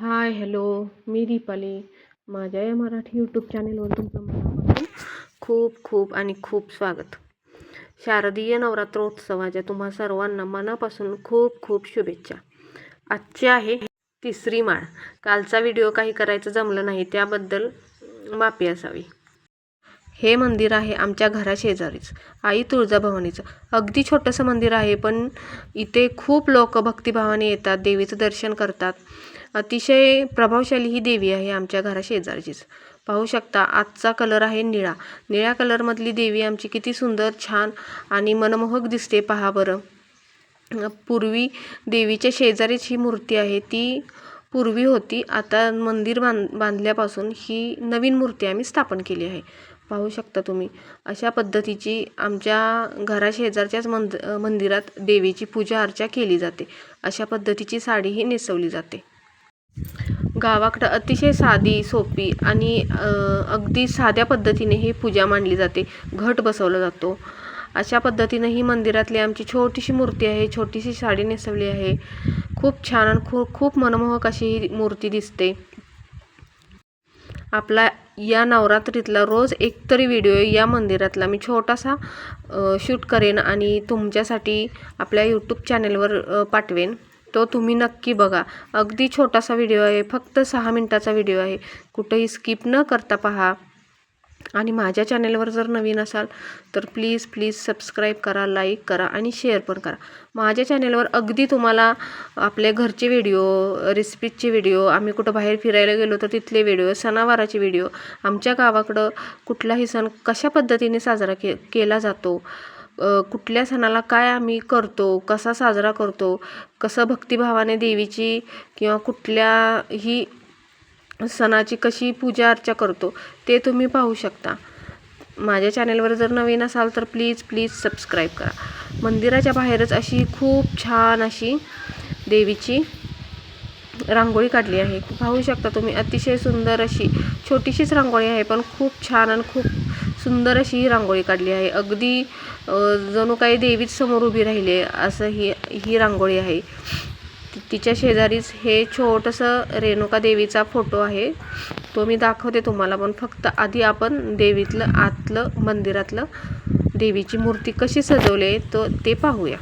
Hi hello मी दीपाली. माझ्या या Marathi YouTube चॅनेलवर तुमचं मनापासून खूप खूप आणि खूप स्वागत. शारदीय नवरात्रोत्सवाच्या तुम्हा सर्वांना मनापासून खूप खूप शुभेच्छा. आजची आहे तिसरी माळ. कालचा व्हिडिओ काही करायचं जमलं नाही त्याबद्दल माफी असावी. हे मंदिर आहे आमच्या घराशेजारीच आई तुळजाभवानीचं. अगदी छोटंसं मंदिर आहे पण इथे खूप लोक भक्तिभावाने येतात देवीचं दर्शन करतात. अतिशय प्रभावशाली ही देवी आहे आमच्या घराशेजारचीच. पाहू शकता आजचा कलर आहे निळा. निळ्या कलरमधली देवी आमची किती सुंदर छान आणि मनमोहक दिसते. पहा बरं. पूर्वी देवीच्या शेजारीच ही मूर्ती आहे. ती पूर्वी होती. आता मंदिर बांध बांधल्यापासून ही नवीन मूर्ती आम्ही स्थापन केली आहे. पाहू शकता तुम्ही. अशा पद्धतीची आमच्या घराशेजारच्याच मंद मंदिरात देवीची पूजा अर्चा केली जाते. अशा पद्धतीची साडी ही नेसवली जाते. गावाकडं अतिशय साधी सोपी आणि अगदी साध्या पद्धतीने ही पूजा मांडली जाते. घट बसवला जातो. अशा पद्धतीनं ही मंदिरातली आमची छोटीशी मूर्ती आहे छोटीशी साडी नेसवली आहे. खूप छान आणि खूप खूप मनमोहक अशी ही मूर्ती दिसते. आपला या नवरात्रीतला रोज एक तरी व्हिडिओ या मंदिरातला मी छोटासा शूट करेन आणि तुमच्यासाठी आपल्या यूट्यूब चॅनेलवर पाठवेन. तो तुम्ही नक्की बघा. अगदी छोटासा व्हिडिओ आहे फक्त सहा मिनटाचा व्हिडिओ आहे. कुठंही स्किप न करता पहा. आणि माझ्या चॅनेलवर जर नवीन असाल तर प्लीज प्लीज सबस्क्राईब करा लाईक करा आणि शेअर पण करा. माझ्या चॅनेलवर अगदी तुम्हाला आपले घरचे व्हिडिओ रेसिपीजचे व्हिडिओ आम्ही कुठं बाहेर फिरायला गेलो तर तिथले व्हिडिओ सणावाराचे व्हिडिओ आमच्या गावाकडं कुठलाही सण कशा पद्धतीने साजरा के केला जातो कुठल्या सणाला काय आम्ही करतो कसा साजरा करतो कसं भक्तिभावाने देवीची किंवा कुठल्याही सणाची कशी पूजा अर्चा करतो ते तुम्ही पाहू शकता. माझ्या चॅनेलवर जर नवीन असाल तर प्लीज प्लीज सबस्क्राईब करा. मंदिराच्या बाहेरच अशी खूप छान अशी देवीची रांगोळी काढली आहे. पाहू शकता तुम्ही अतिशय सुंदर अशी छोटीशीच रांगोळी आहे पण खूप छान आणि खूप सुंदर अशी ही रांगोळी काढली आहे. अगदी जणू काही देवीच समोर उभी राहिली असं ही ही रांगोळी आहे. तिच्या शेजारीच हे छोटंसं रेणुका देवीचा फोटो आहे. तो मी दाखवते तुम्हाला पण फक्त आधी आपण देवीतलं आतलं मंदिरातलं देवीची मूर्ती कशी सजवली आहे तो ते पाहूया.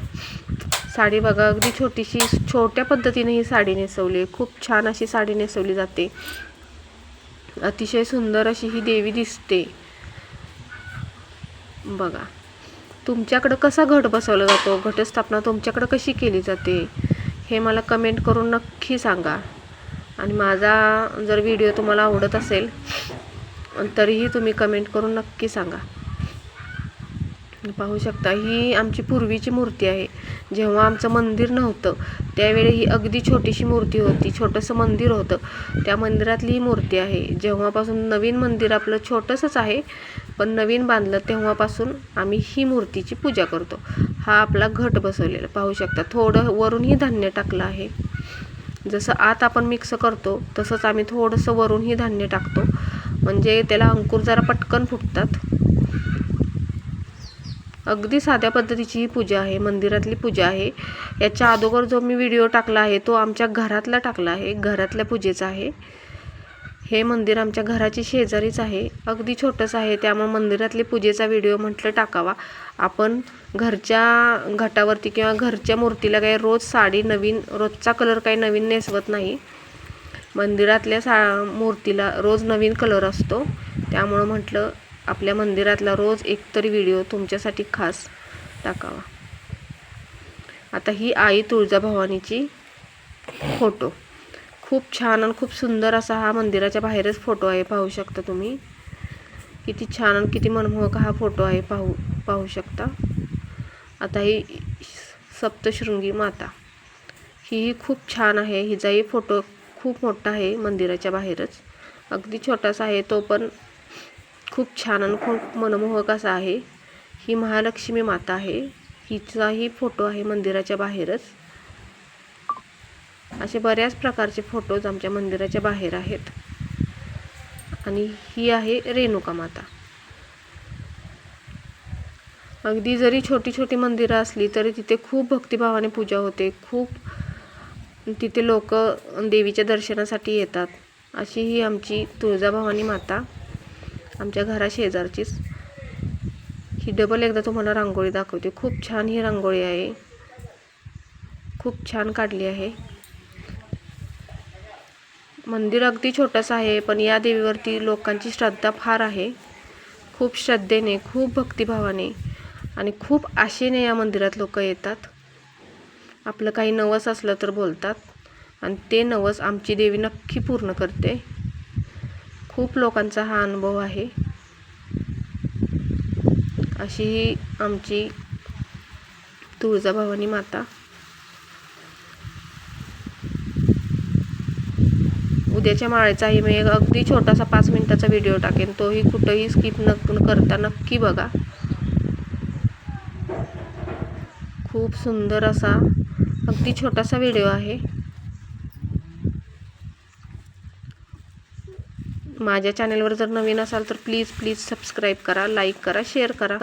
साडी बघा अगदी छोटीशी छोट्या पद्धतीने ही साडी नेसवली आहे. खूप छान अशी साडी नेसवली जाते. अतिशय सुंदर अशी ही देवी दिसते. बघा. तुमच्याकडं कसा घट बसवला जातो? घटस्थापना तुमच्याकडं कशी केली जाते? हे मला कमेंट करून नक्की सांगा. आणि माझा जर व्हिडिओ तुम्हाला आवडत असेल तरीही तुम्ही कमेंट करून नक्की सांगा. पाहू शकता ही आमची पूर्वीची मूर्ती आहे. जेव्हा आमचं मंदिर नव्हतं त्यावेळी ही अगदी छोटीशी मूर्ती होती छोटंसं मंदिर होतं. त्या मंदिरातली ही मूर्ती आहे. जेव्हापासून नवीन मंदिर आपलं छोटंसंच आहे पण नवीन बांधलं तेव्हापासून आम्ही ही मूर्तीची पूजा करतो. हा आपला घट बसवलेला. पाहू शकता थोडं वरूनही धान्य टाकलं आहे. जसं आत आपण मिक्स करतो तसंच आम्ही थोडंसं वरूनही धान्य टाकतो. म्हणजे त्याला अंकुर जरा पटकन फुटतात. अगदी साध्या पद्धतीची ही पूजा आहे मंदिरातली पूजा आहे. याच्या अगोदर जो मी व्हिडिओ टाकला आहे तो आमच्या घरातला टाकला आहे घरातल्या पूजेचा आहे. हे मंदिर आमच्या घराची शेजारीच आहे. अगदी छोटंसं आहे. त्यामुळे मंदिरातली पूजेचा व्हिडिओ म्हटलं टाकावा. आपण घरच्या घटावरती किंवा घरच्या मूर्तीला काही रोज साडी नवीन रोजचा कलर काही नवीन नेसवत नाही. मंदिरातल्या सा मूर्तीला रोज नवीन कलर असतो. त्यामुळं म्हटलं आपल्या मंदिरातला रोज एक तरी व्हिडिओ तुमच्यासाठी खास टाकावा. आता ही आई तुळजाभवानीची फोटो. खूप छान आणि खूप सुंदर असा हा मंदिराच्या बाहेरच फोटो आहे पाहू शकता तुम्ही. किती छान आणि किती मनमोहक हा फोटो आहे पाहू पाहू शकता. आता ही सप्तशृंगी माता. ही खूप छान आहे हिचाही फोटो खूप मोठा आहे मंदिराच्या बाहेरच. अगदी छोटासा आहे तो पण खूप छान आणि खूप मनमोहक असा आहे. ही महालक्ष्मी माता आहे हिचाही फोटो आहे मंदिराच्या बाहेरच. असे बऱ्याच प्रकारचे फोटोज आमच्या मंदिराच्या बाहेर आहेत. आणि ही आहे रेणुका माता. अगदी जरी छोटी छोटी मंदिरं असली तरी तिथे खूप भक्तिभावाने पूजा होते. खूप तिथे लोक देवीच्या दर्शनासाठी येतात. अशी ही आमची तुळजाभवानी माता आमच्या घरा शेजारचीच ही डबल एकदा तुम्हाला रांगोळी दाखवते. खूप छान ही रांगोळी आहे. खूप छान काढली आहे. मंदिर अगदी छोटंसं आहे पण या देवीवरती लोकांची श्रद्धा फार आहे. खूप श्रद्धेने खूप भक्तिभावाने आणि खूप आशेने या मंदिरात लोक येतात. आपलं काही नवस असलं तर बोलतात आणि ते नवस आमची देवी नक्की पूर्ण करते. खूप लोकांचा हा अनुभव आहे. अशी ही आमची तुळजाभवानी माता. उद्याच्या माळेचाही मी एक अगदी छोटासा पाच मिनिटाचा व्हिडिओ टाकेन. तोही कुठंही स्किप न करता नक्की बघा. खूप सुंदर असा अगदी छोटासा व्हिडिओ आहे. माझ्या चॅनेलवर जर नवीन असाल तर प्लीज प्लीज सबस्क्राईब करा लाईक करा शेअर करा.